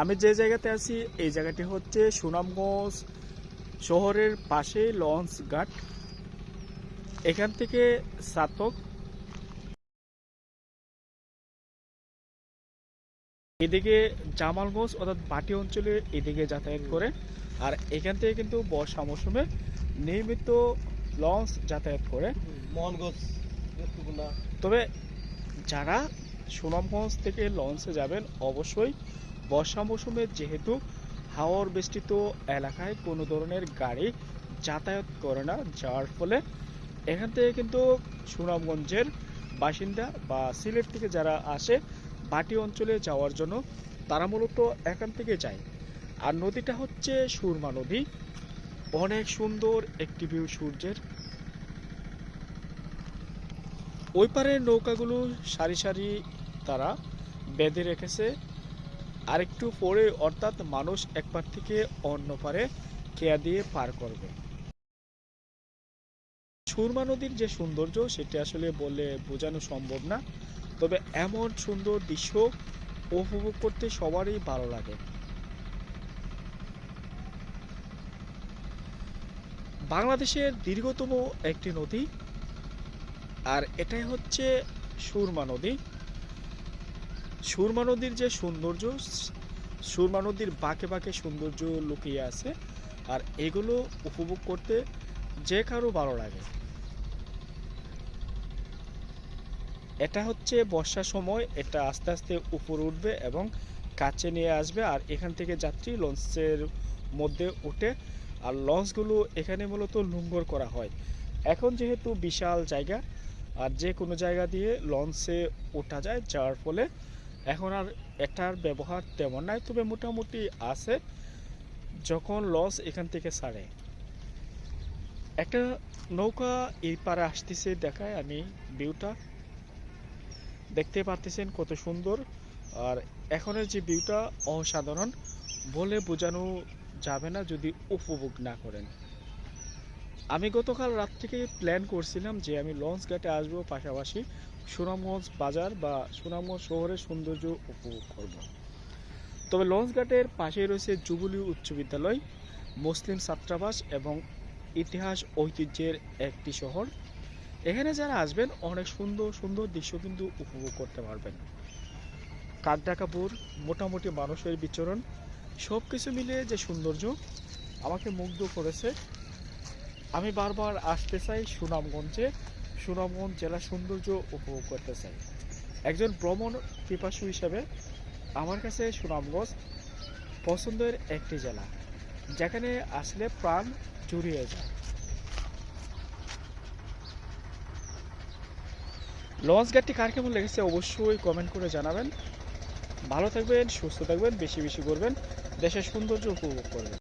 আমি যে জায়গাতে আছি এই জায়গাটি হচ্ছে সুনামগঞ্জ শহরের পাশে লঞ্চ ঘাট। এখান থেকে সাতক। এদিকে জামালগঞ্জ অর্থাৎ বাটি অঞ্চলে এদিকে যাতায়াত করে। আর এখান থেকে কিন্তু বর্ষা মৌসুমে নিয়মিত লঞ্চ যাতায়াত করে। মোহনগঞ্জ তবে যারা সুনামগঞ্জ থেকে লঞ্চে যাবেন অবশ্যই। বর্ষা মৌসুমে যেহেতু হাওয়ার বেষ্টিত এলাকায় কোনো ধরনের গাড়ি যাতায়াত করে না, যার ফলে এখান থেকে কিন্তু সুনামগঞ্জের বাসিন্দা বা সিলেট থেকে যারা আসে বাটি অঞ্চলে যাওয়ার জন্য, তারা মূলত এখান থেকে যায়। আর নদীটা হচ্ছে সুরমা নদী। অনেক সুন্দর একটি ভিউ সূর্যের। ওই পারের নৌকাগুলো সারি সারি তারা বেঁধে রেখেছে। আরেকটু পরে অর্থাৎ মানুষ এক পার থেকে অন্য পারে কেয়া দিয়ে পার করবে। সুরমা নদীর যে সৌন্দর্য, সেটা আসলে বলে বোঝানো সম্ভব না। তবে এমন সুন্দর দৃশ্য উপভোগ করতে সবারই ভালো লাগে। বাংলাদেশের দীর্ঘতম একটি নদী আর এটাই হচ্ছে সুরমা নদী। সুরমা নদীর যে সৌন্দর্য, সুরমা নদীর বাঁকে বাঁকে সৌন্দর্য লুকিয়ে আছে, আর এগুলো উপভোগ করতে যে কারও ভালো লাগে। এটা হচ্ছে বর্ষার সময়, এটা আস্তে আস্তে উপরে উঠবে এবং কাছে নিয়ে আসবে, আর এখান থেকে যাত্রী লঞ্চের মধ্যে উঠে, আর লঞ্চগুলো এখানে মূলত লুঙ্গর করা হয়। এখন যেহেতু বিশাল জায়গা আর যে কোনো জায়গা দিয়ে লঞ্চে ওঠা যায়, যার ফলে এখন আর এটার ব্যবহার তেমন নাই, তবে মোটামুটি আছে যখন লঞ্চ এখান থেকে ছাড়ে। একটা নৌকা এই পারে আসতেছে দেখায় আমি ভিউটা। দেখতে পারতেছেন কত সুন্দর। আর এখনের যে ভিউটা অসাধারণ, বলে বোঝানো যাবে না যদি উপভোগ না করেন। আমি গতকাল রাত থেকে প্ল্যান করছিলাম যে আমি লঞ্চ ঘাটে আসব, পাশাপাশি সুনামগঞ্জ বাজার বা সুনামগঞ্জ শহরের সৌন্দর্য উপভোগ করব। তবে লঞ্চ ঘাটের পাশেই রয়েছে জুবলি উচ্চ বিদ্যালয়, মুসলিম ছাত্রাবাস এবং ইতিহাস ঐতিহ্যের একটি শহর এখানে যারা আসবেন, অনেক সুন্দর সুন্দর দৃশ্য কিন্তু উপভোগ করতে পারবেন কাকডাকাপুর, মোটামুটি মানুষের বিচরণ সব কিছু মিলিয়ে যে সৌন্দর্য আমাকে মুগ্ধ করেছে আমি বারবার আসতে চাই সুনামগঞ্জে। সুনামগঞ্জ জেলার সৌন্দর্য উপভোগ করতে চাই। একজন ভ্রমণ পিপাসু হিসাবে আমার কাছে সুনামগঞ্জ পছন্দের একটি জেলা, যেখানে আসলে প্রাণ জুড়িয়ে যায়। লঞ্চ গাড়িটি কার কেমন লেগেছে অবশ্যই কমেন্ট করে জানাবেন। ভালো থাকবেন, সুস্থ থাকবেন, বেশি বেশি করবেন। দেশের সৌন্দর্য উপভোগ করবেন।